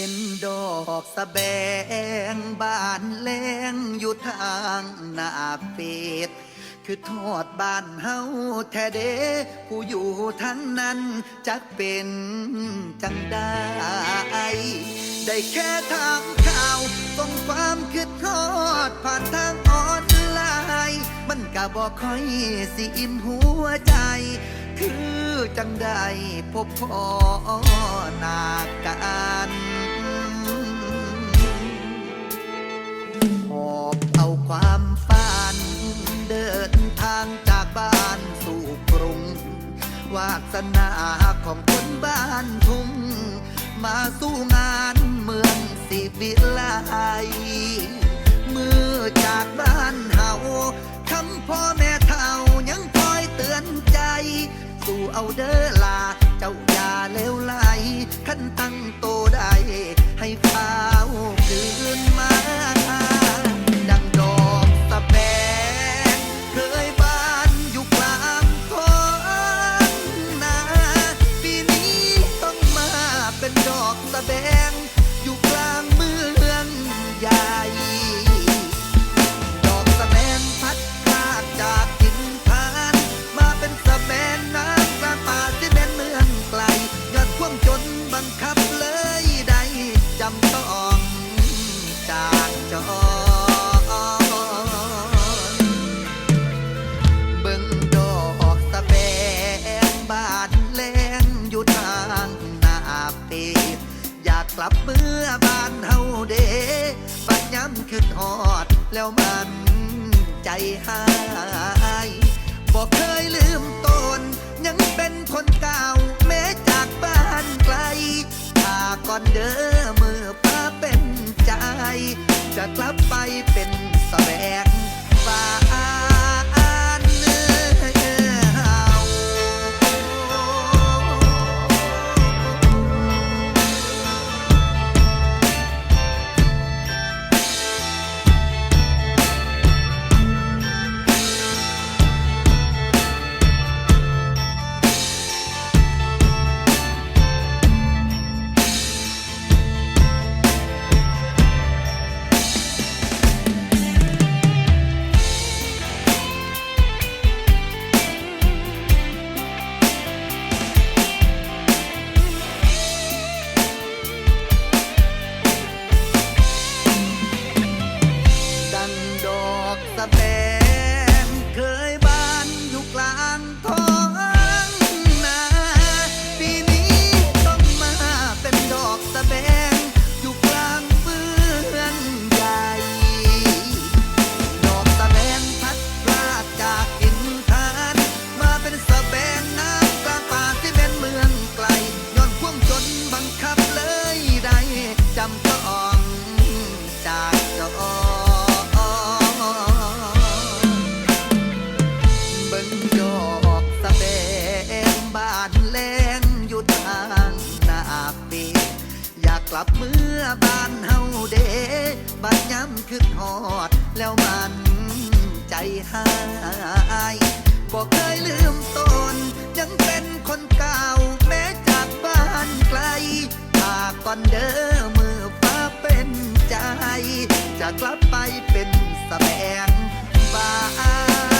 เห็นดอกสะแบงบานแลงอยู่ทางหน้าเป็ดคือทอดบ้านเฮาแท้เดผู้อยู่ทั้งนั้นจักเป็นจังได้ ได้แค่ทางข่าวส่งความคิดทอดผ่านทางออนไลน์มันก็บอกค่อยสิอิ่มหัวใจ คือจังได้พบพ่อหน้ากัน วาสนาของคนบ้านทุ่ง มาสู้งานเมืองสิวิไลมือจากบ้านเฮาคำพ่อแม่เท่ายังคอยเตือนใจ สู่เอาเด้อลาเจ้าอย่าเลวไหลขันตั้งโต เมื่อบานเฮาเดบัดย้ำขึ้นฮอด แล้วมันใจหายบอกเคยลืมตน ยังเป็นคนเก่าแม้จากบ้านไกลถ้าก่อนเด้อมือป้าเป็นใจ จะกลับไปเป็นแสวง สแตนเคยบ้านอยู่กลาง กลับเมื่อบ้านเฮาเดบัดย้ำคึกหอด แล้วมันใจหายบอกเคยลืมตนยังเป็นคนเก่าแม้จากบ้านไกลหากก่อนเดิมมือฟ้าเป็นใจ จะกลับไปเป็นสแสงบ้าน